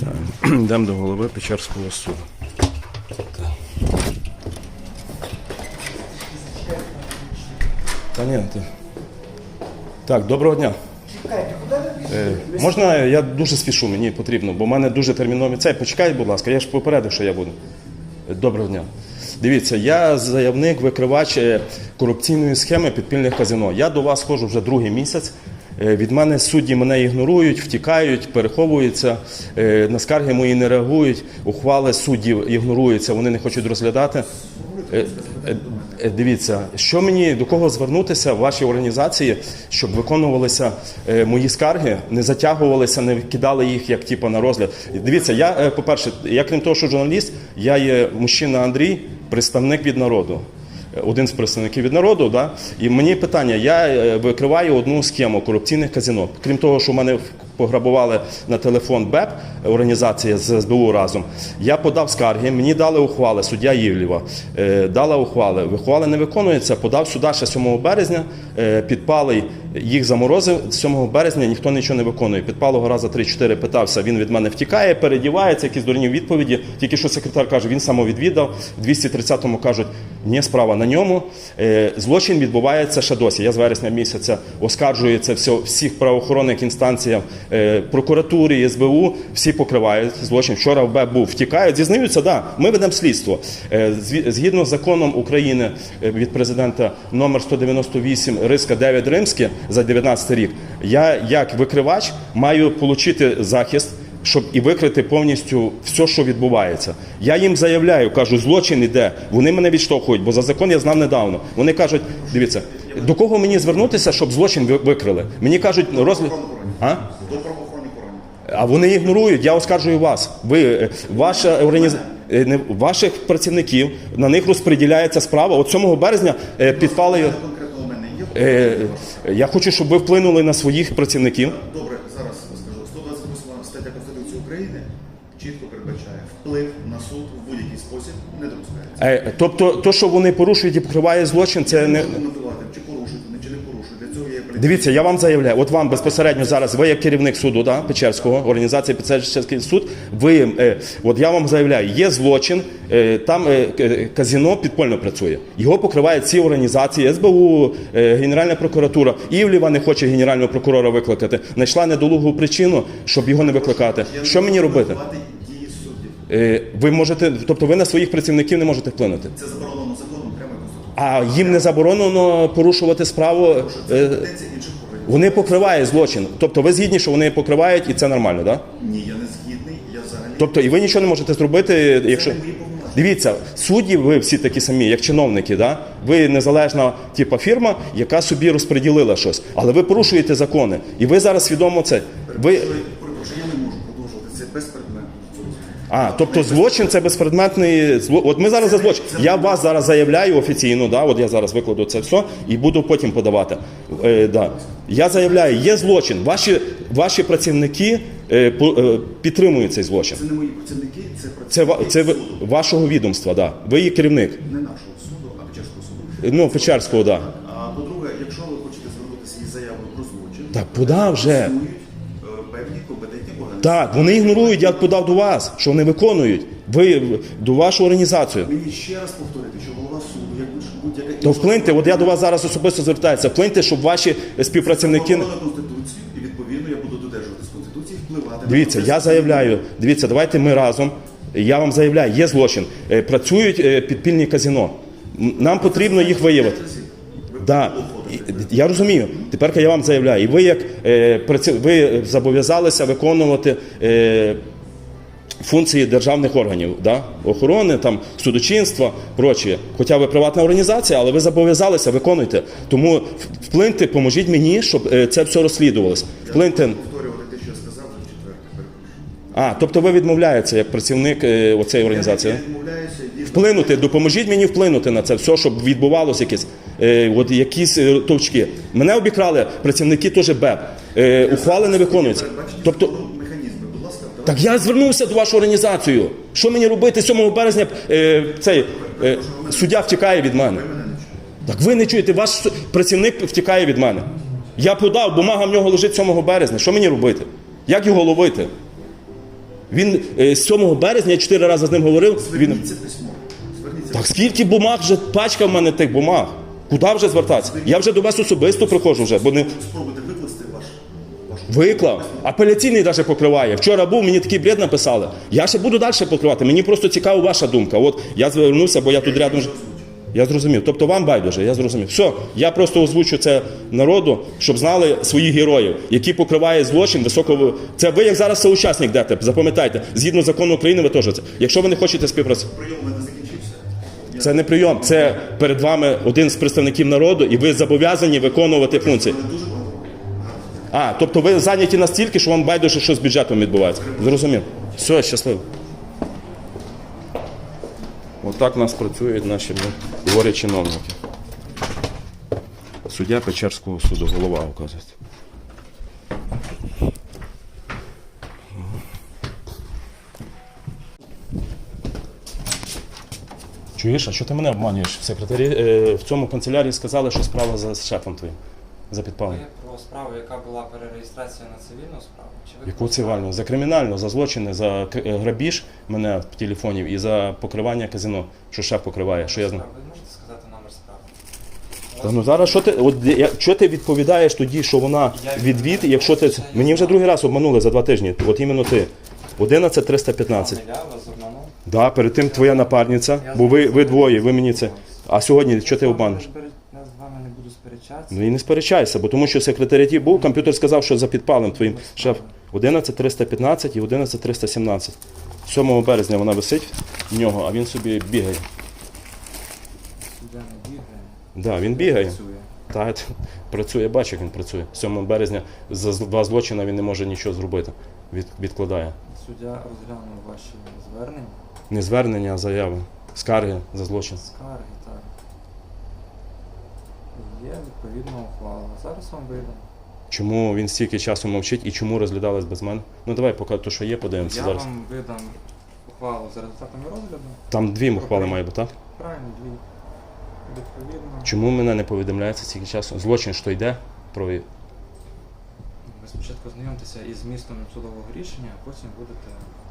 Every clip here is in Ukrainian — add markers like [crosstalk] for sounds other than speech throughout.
Так, [clears throat] йдемо до голови Печерського суду. Та ні, ти. Так, доброго дня. Е, можна я дуже спішу, мені потрібно, бо в мене дуже термінові. Це почекай, будь ласка, я ж попередив, що я буду. Е, Доброго дня. Дивіться, я заявник, викривач е, корупційної схеми підпільних казино. Я до вас ходжу вже другий місяць. Е, Від мене судді мене ігнорують, втікають, переховуються, е, на скарги мої не реагують, ухвали суддів ігноруються, вони не хочуть розглядати. Е, Дивіться, що мені до кого звернутися в вашій організації, щоб виконувалися мої скарги, не затягувалися, не кидали їх як типу, на розгляд. Дивіться, я, е, по-перше, я крім того, що журналіст, я є мужчина Андрій, представник від народу. Один з представників від народу, да? і мені питання: я е, викриваю одну схему корупційних казино. Крім того, що в мене пограбували на телефон БЕП, організація з СБУ разом. Я подав скарги, мені дали ухвали, суддя Євлєва е, дала ухвали. Ухвали не виконуються, подав сюди ще 7 березня, е, підпалий їх заморозив. 7 березня ніхто нічого не виконує. Підпалого раза 3-4 питався, він від мене втікає, передівається, якісь дурні відповіді. Тільки що секретар каже, він самовідвідав. В 230-му кажуть, ні, справа на ньому. Е, Злочин відбувається ще досі. Я з вересня місяця оскаржую це все всіх правоохоронних інстанціях, е, прокуратурі, СБУ, всі покривають злочин. Вчора в був втікають, зізнаються, да, ми ведемо слідство. Е, Згідно з законом України е, від президента номер 198 Риска 9 Римське за 19 рік, я як викривач маю отримати захист. Щоб і викрити повністю все, що відбувається. Я їм заявляю, кажу, злочин іде. Вони мене відштовхують, бо за закон я знав недавно. Вони кажуть, дивіться, до кого мені звернутися, щоб злочин викрили? Мені кажуть, розгляд. А? До правоохоронних органів. А вони ігнорують, я оскаржую вас. Ви, е, ваша організ... е, ваших працівників, на них розподіляється справа. От 7 березня е, підпали. Я хочу, щоб ви вплинули на своїх працівників. Добре, зараз скажу. 128 стаття Конституції України чітко передбачає вплив на суд в будь-який спосіб не допускається. Тобто, то, що вони порушують і покриває злочин, це не. Можна коментувати, чи порушують вони, чи не порушують. Для цього є поліція. Дивіться, я вам заявляю, от вам безпосередньо зараз, ви як керівник суду, да, Печерського, організації Печерський суд, ви, е, от я вам заявляю, є злочин, е, там е, к- казино підпольно працює. Його покривають ці організації, СБУ, е, Генеральна прокуратура. Івлєва не хоче генерального прокурора викликати. Знайшла недолугу причину, щоб його не викликати. Я не Що мені робити? Е, ви можете, тобто ви на своїх працівників не можете вплинути. Це заборонено. А їм не заборонено порушувати справу. Е. Вони покривають злочин. Тобто ви згідні, що вони покривають, і це нормально, так? Ні, я не згідний. Я взагалі Тобто і ви нічого не можете зробити, якщо. Дивіться, судді ви всі такі самі, як чиновники, да? ви незалежна типа фірма, яка собі розподілила щось. Але ви порушуєте закони. І ви зараз свідомо це. Ви... Перепрошую, я не можу продовжувати це безпредметно. А, тобто злочин це безпредметний зло. От ми зараз за злочин. Я вас зараз заявляю офіційно, да? от я зараз викладу це все і буду потім подавати. Е, да. Я заявляю, є злочин. Ваші, ваші працівники е, по- е, підтримують цей злочин. Це не мої працівники, це Це, ва- працівники це ви- суду. вашого відомства, да. ви є керівник. не нашого суду, а Печерського суду. Ну, Печерського, да. А по-друге, якщо ви хочете звернутися із заявою про злочин, Так, подав вже. існують Так, вони ігнорують, я подав до вас, що вони виконують. Ви до вашу організацію. Мені ще раз повторити, що голова суду, як будь- будь-яка То вплиньте, от я до вас зараз особисто звертаюся, вплиньте, щоб ваші співпрацівники. на конституцію, і відповідно я буду додержуватись конституції, впливати. Дивіться, я заявляю, дивіться, давайте ми разом. Я вам заявляю, є злочин. Е, Працюють е, підпільні казино. Нам потрібно їх виявити. Ви Да. Я розумію. Тепер я вам заявляю, і ви як е, ви зобов'язалися виконувати е, функції державних органів, да? охорони, там, судочинства, прочі. Хоча ви приватна організація, але ви зобов'язалися, виконуйте. Тому вплиньте, поможіть мені, щоб е, це все розслідувалося. Вплиньте. А, тобто ви відмовляєтеся як працівник е, оцеї організації? Я відмовляюся. Вплинути, допоможіть мені вплинути на це все, щоб відбувалося якісь, е, от якісь е, товчки. Мене обікрали працівники теж БЕП. Е, ухвали не виконуються. Тобто, так я звернувся до вашої організації. Що мені робити 7 березня? Е, цей е, суддя втікає від мене. Так ви не чуєте, ваш працівник втікає від мене. Я подав, бумага в нього лежить 7 березня. Що мені робити? Як його ловити? Він е, з 7 березня, я 4 рази з ним говорив. Він... Зверніться письмо. Зверніться. Так скільки бумаг вже пачка в мене тих бумаг? Куди вже звертатися? Я вже до вас особисто приходжу вже, бо не Спробуйте викласти ваш, виклав. Апеляційний навіть покриває. Вчора був, мені такий бред написали. Я ще буду далі покривати. Мені просто цікава ваша думка. От я звернувся, бо я тут рядом. Я зрозумів. Тобто вам байдуже, я зрозумів. Все, я просто озвучу це народу, щоб знали своїх героїв, які покриває злочин високого. Це ви як зараз соучасник дете, запам'ятайте. Згідно закону України, ви теж це. Якщо ви не хочете співпрацювати. Це не прийом, це перед вами один з представників народу, і ви зобов'язані виконувати функції. А, тобто ви зайняті настільки, що вам байдуже, що з бюджетом відбувається. Зрозумів. Все, щасливо. Отак нас працюють наші говорять чиновники. Суддя Печерського суду, голова, оказується. Чуєш, а що ти мене обманюєш? В секретарі е, в цьому канцелярії сказали, що справа за шефом твоїм. За підпалення. Про справу, яка була перереєстрація на цивільну справу? Чи ви Яку про цивільну? За кримінальну, за злочини, за к- е, грабіж мене в телефонів і за покривання казино, що шеф покриває. Що я знаю. справу? Ви можете сказати номер справи? Та ну зараз що ти, от я, що ти відповідаєш тоді, що вона відвід, якщо ти мені вже другий раз обманули за два тижні. От іменно ти. 11 315. Я вас обманув. Да, перед тим твоя напарниця, бо ви, ви двоє, ви мені це. А сьогодні що ти обманеш? Я з вами не буду сперечатися. Ну і не сперечайся, бо тому що в секретаріаті був, комп'ютер сказав, що за підпалим твоїм шеф 11 315 і 11 317. 7 березня вона висить в нього, а він собі бігає. Суддя не бігає. Да, він бігає. Працює. Та, працює, бачу, як він працює. 7 березня за два злочини він не може нічого зробити. Від, відкладає. Суддя розглянув ваші звернення, Не звернення, а заяви, скарги за злочин. скарги, так. Є відповідна ухвала. Зараз вам видам. Чому він стільки часу мовчить і чому розглядались без мене? Ну давай, поки то, що є, подивимося Я зараз. вам видам ухвалу за результатами розгляду. Там дві ухвали має бути, так? Правильно, дві. Відповідно. Чому мене не повідомляється стільки часу? Злочин, що йде, про Ви спочатку знайомтеся із змістом судового рішення, а потім будете.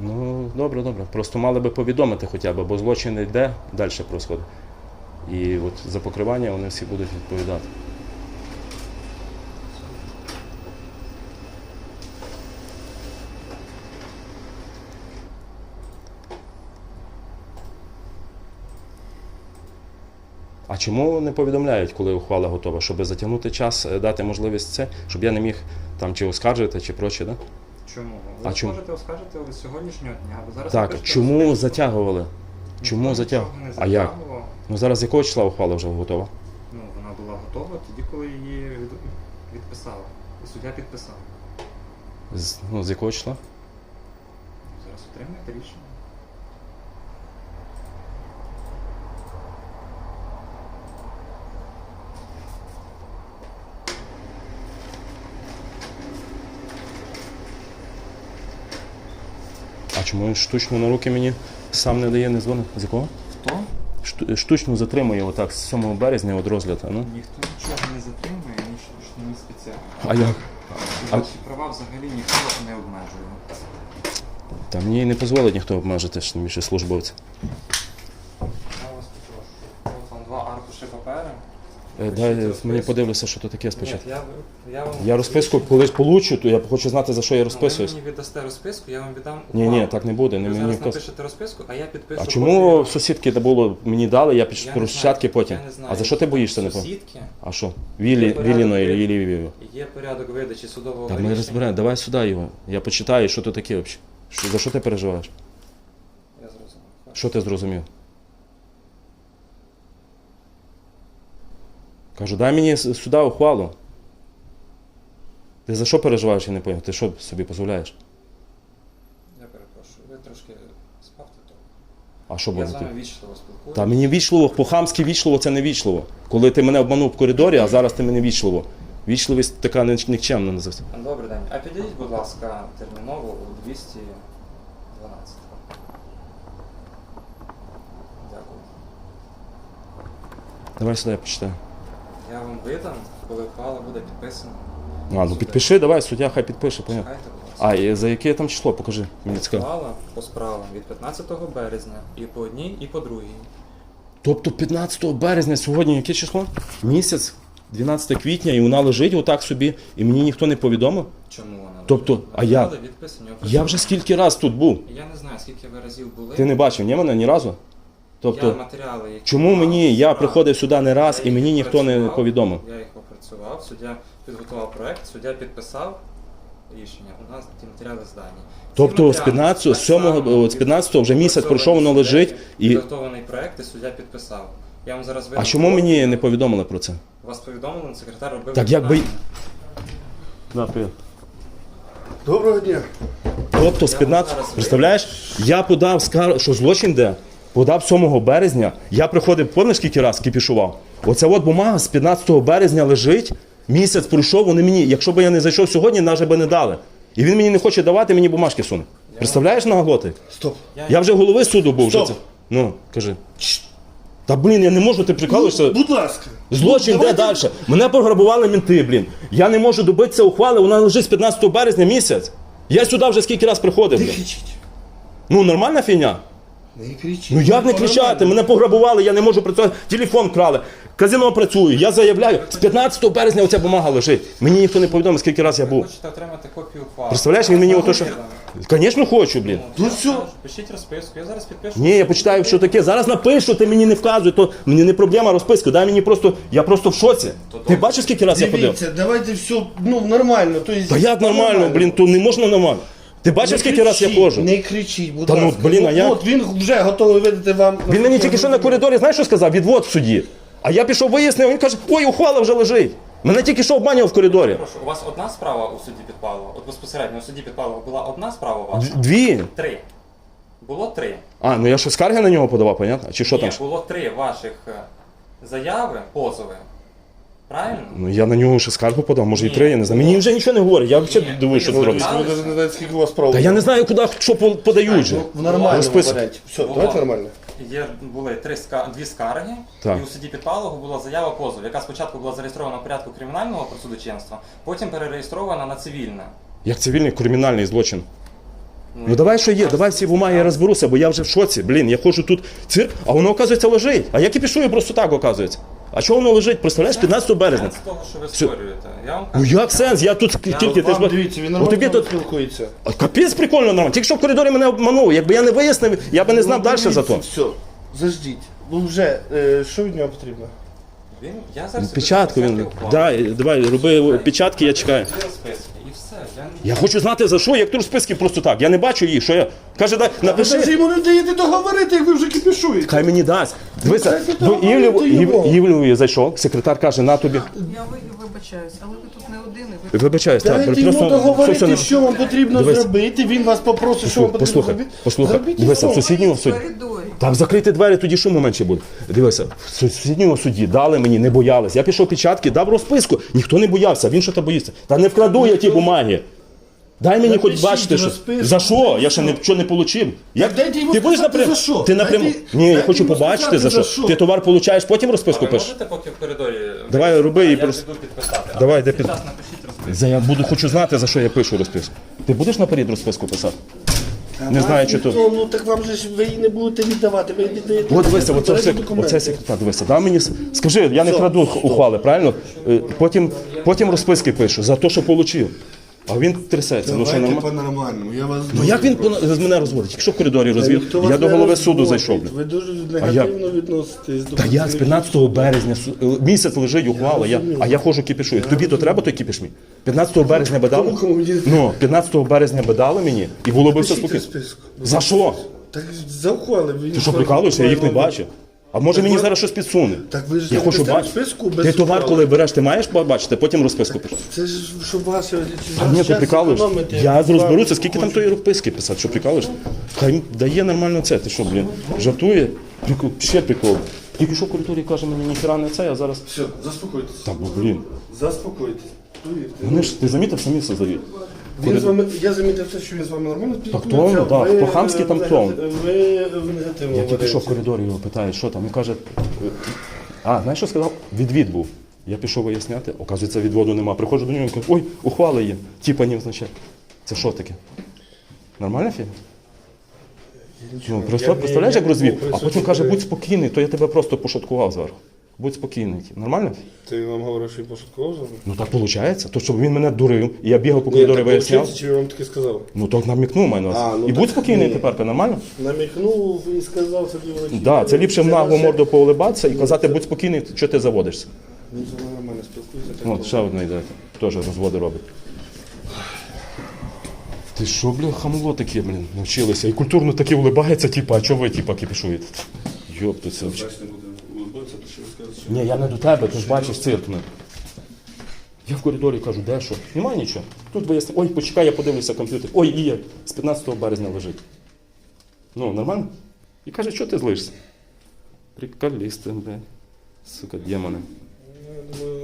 Ну, добре, добре. Просто мали би повідомити хоча б, бо злочин йде, далі происходить. І от за покривання вони всі будуть відповідати. А чому не повідомляють, коли ухвала готова? Щоб затягнути час, е, дати можливість це, щоб я не міг там чи оскаржити, чи проче, да? Чому? А Ви чому? можете оскаржити з сьогоднішнього дня, бо зараз Так, чому розписку. затягували? Чому нічого затягували? А як? Ну зараз якого числа ухвала вже готова? Ну, вона була готова тоді, коли її від... відписали. І суддя підписав. З, ну, з якого числа? Зараз отримаєте рішення. А чому він штучно на руки мені сам не дає, не дзвонить? З якого? Хто? Шту- Штучно затримує отак з 7 березня від розгляду. Ну? Ніхто нічого не затримує, ні штучно, ні спеціально. А як? І Ваші права взагалі ніхто не обмежує. Та мені не дозволить ніхто обмежити що тим більше службовця. Я вас попрошу. Ось вам два аркуші паперу. Е, Пишіть Дай мені подивлюся, що то таке Ні, спочатку. я, я вам... Я розписку колись получу, то я хочу знати, за що я Ну, розписуюсь. Ви мені віддасте розписку, я вам віддам Ні, ні, так не буде. Не Ви мені зараз вказ- напишете розписку, а я підпишу А чому копію. сусідки де було мені дали, я Я не розчатки знаю, потім? я не знаю, А за що ти боїшся не по? Сусідки, А що? Вілі, порядок Віліної, Вілі, є порядок видачі судового Так рішення. ми розберемо, давай сюди його. Я почитаю, що то таке взагалі. Що, за що ти переживаєш? Я зрозумів. Що ти зрозумів? Кажу, дай мені сюди ухвалу. Ти за що переживаєш, я не поняв? Ти що собі дозволяєш? Я перепрошую, ви трошки спавте то. А що Я буде? з вами вічливо спілкуюся. Та мені вічливо, по-хамськи вічливо це не вічливо. Коли ти мене обманув в коридорі, а зараз ти мене вічливо. Вічливість така нікчемна називається. Добрий день. А підійдіть, будь ласка, терміново у 212. Дякую. Давай сюди я почитаю. Я вам видам, коли ухвала буде підписана. А, ну підпиши, давай, суддя хай підпише, поняв. Чекайте, будь ласка. А, і за яке там число? Покажи. Мені цікаво. По справам від 15 березня і по одній, і по другій. Тобто 15 березня сьогодні яке число? Місяць, 12 квітня, і вона лежить отак собі, і мені ніхто не повідомив. Чому вона? Тобто, лежить? а я- Матеріали відписані, Я вже скільки раз тут був. Я не знаю, скільки ви разів були. Ти не бачив, ні мене ні разу? Я Тобто, матеріали, які чому мав, мені, я приходив сюди не раз, і мені ніхто не повідомив. Я їх опрацював, суддя підготував проект, суддя підписав рішення. У нас ті матеріали здані. Тобто з 15, так з 7, з 15 вже місяць пройшов, воно лежить. І... Підготовлений проект і суддя підписав. Я вам зараз А чому мені не повідомили про це? Вас повідомили, секретар робив. Так якби- виконання. Доброго дня. Тобто з 15, представляєш, я подав скаргу, що злочин де? Подав 7 березня, я приходив, пам'ятаєш скільки раз кіпішував? Оця от бумага з 15 березня лежить, місяць пройшов, вони мені, якщо б я не зайшов сьогодні, навіть би не дали. І він мені не хоче давати, мені бумажки суне. Представляєш наглоти? Стоп. Я вже голови суду був. Вже Стоп. це. Ну, кажи. Та блін, я не можу, ти прикалуєшся. Будь ласка. Злочин де далі? Мене пограбували мінти, блін. Я не можу добитися ухвали, вона лежить з 15 березня місяць. Я сюди вже скільки раз приходив. Блін. Ну, нормальна фігня. Не кричіть. Ну як не кричати? Мене пограбували, я не можу працювати. Телефон крали. Казино працюю. Я заявляю, з 15 березня оця бумага лежить. Мені ніхто не повідомив, скільки раз я був. Хочете отримати копію ухвали. Представляєш, він мені ото що. Звісно, хочу, блін. Ну Я все. Пишіть розписку, я зараз підпишу. Ні, я почитаю, що таке. Зараз напишу, ти мені не вказуй, то мені не проблема розписка. Дай мені просто. Я просто в шоці. Ти бачиш, скільки раз я ходив? Дивіться, давайте все ну, нормально. То есть, Та як нормально, блін, то не можна нормально. Ти бачив, скільки раз я ходжу? Не кричіть, будь Та ну, ласка. блін, а От- От він вже готовий видати вам. Він мені тільки що на коридорі, знаєш, що сказав? Відвод в суді. А я пішов вияснив, він каже, ой, ухвала вже лежить. Мене тільки що обманював в коридорі. Прошу, у вас одна справа у суді Підпалова? От безпосередньо у суді Підпалова була одна справа ваша? Д- Дві. Три. Було три. А, ну я що скарги на нього подавав, понятно? Чи що Ні, там? було три ваших е, заяви, позови. Правильно? Ну я на нього ще скаргу подав, може і три, я не знаю. Мені вже нічого не говорить, я взагалі Ні. дивуюся, що це робить. ви- Ви навіть не знаєте, скільки у вас прав. Та я не знаю, куди що по- подають же. В нормальному варіанті. Все, давайте нормально. Є були три ска... дві скарги, Так. і у суді Підпалого була заява позов, яка спочатку була зареєстрована в порядку кримінального судочинства, потім перереєстрована на цивільне. Як цивільний кримінальний злочин. Ну давай що є, давай всі бумаги я розберуся, бо я вже в шоці. Блін, я ходжу тут цирк, а воно, оказується, лежить. А я кіпішую просто так, оказується. А чого воно лежить? Представляєш, 15 березня. Сенс того, що ви створюєте. Я вам Ну кажу, як сенс? Я тут Я тільки ти ж Вам дивіться, він Ну, нормально тобі з тут спілкується. А, Капець прикольно нормально. Тільки що в коридорі мене обманув. Якби я не вияснив, я би не знав Ну, далі за то. Все, заждіть. Ну вже, е, що від нього потрібно? він, я зараз Печатку він. Да, давай, роби печатки, я чекаю. Дві розписки, і все. Я... Хочу знати за що, як тут списки просто так. Я не бачу їх. Що я. Каже, дай, Ви ж йому не даєте договорити, як ви вже кипішуєте. Хай мені дасть. Дивися, Дайте до договорити його. Ів- зайшов, секретар каже, на тобі. Я ви- вибачаюсь, але ви тут не один. і Ви Вибачаюсь, так, Дайте йому договорити, все що вам потрібно Дивись. зробити. Він вас попросить, що вам потрібно Послухай, зробити. послухай, Зробіть і дивися, в все. сусідньому суді. коридорі. Там закрити двері, тоді шуму менше буде. Дивися, в сусідньому суді дали мені, не боялись. Я пішов печатки, дав розписку, ніхто не боявся, він що то боїться. Та не вкраду я ті бумаги. Дай мені хоч бачити, що. За що? Я ще нічого не отримав. Як... дайте йому Ти будеш сказати, напрям... за що. Ти напряму. Дайте- Ні, я дайте хочу йому побачити сказати, за що. за що. Ти товар получаєш, потім розписку ви пишеш. можете поки в коридорі... Давай, роби я просто- піду підписати. А Давай, де під- час напишіть розписку. За- Я буду хочу знати, за що я пишу розписку. Ти будеш наперед розписку писати? Не знаю, чи то. Ну, ну так вам же ж ви її не будете віддавати, ви віддаєте. От дивися, оце, все, документи. оце секретар, дивися, дай мені, с- скажи, я не краду ухвали, правильно? Е, Потім, потім розписки пишу за те, що отримав. А він трясеться, ну що Давайте по-нормальному. Я вас Ну як він пона- з мене розводить? Якщо в коридорі розвів, я до голови суду зайшов. блін. Ви дуже негативно відноситесь до Та як з 15 березня су- е, місяць лежить ухвала, я, а я ходжу кіпішую. Тобі то треба той кіпіш мій? 15 березня би дали? Кому, кому мені? Ну, 15 березня би дали мені, і було б все Пишіть спокійно. За що? Так завхвали. Ти що прикалуєшся, я їх не бачив. А може мені зараз щось підсуне? Так ви ж Я хочу бачити. розписку без Ти товар, коли береш, ти маєш бачити, потім розписку пишеш. Це ж щоб ваше... А ні, ти прикалуєшся. Я розберуся, скільки там тої розписки писати, що прикалуєшся? Хай дає нормально це, ти що, блін, жартує? Прикол, ще прикол. Тільки що в культурі каже мені ніхіра не це, а зараз. Все, заспокойтесь. Так, ну блін. Заспокойтесь. Повірте. Вони ж ти замітив самі завіт. Він з вами, я замітив те, що він з вами нормально спілкується. да, ви по-хамськи там в нега- клоун. Ви в негативному Я тільки що в варіанті. коридорі його питаю, що там. Він каже, е, а, знаєш, що сказав? Відвід був. Я пішов виясняти, оказується, відводу нема. Приходжу до нього, він каже, ой, ухвали є. Типа не означає. Це що таке? Нормальна фігня? Ну, Я не- представляєш, я як розвів? був А потім присутній каже, при- будь спокійний, то я тебе просто пошуткував зверху. Будь спокійний. Нормально? Ти вам говориш, що я пошуткував за? Ну так виходить. То, щоб він мене дурив, і я бігав по так виясняв. чи він вам таке сказав? Ну так намікнув маю на А, ну І так будь спокійний ні. тепер, нормально? Намікнув і сказав собі великий. Так, да, це ліпше в наглу морду поулибатися і казати, будь спокійний, що ти заводишся. Він зі мною нормально спілкується. так От ще одна йде, теж розводи робить. Ти що, бля, хамло таке, блін, навчилися. І культурно таки улибається, типа, а чого ви, типа, кипішуєте? Йоп, то це взагалі. Дальше не буде улыбатися, то що ви скажете, що Ні, я не до тебе, ти ж бачиш цирк. Я в коридорі кажу, де що? Нема нічого. Тут виясни. Ой, почекай, я подивлюся комп'ютер. Ой, є, з 15 березня лежить. Ну, нормально? І каже, що ти злишся? Приколісти, блядь. Сука, демони. Ну, Я думаю,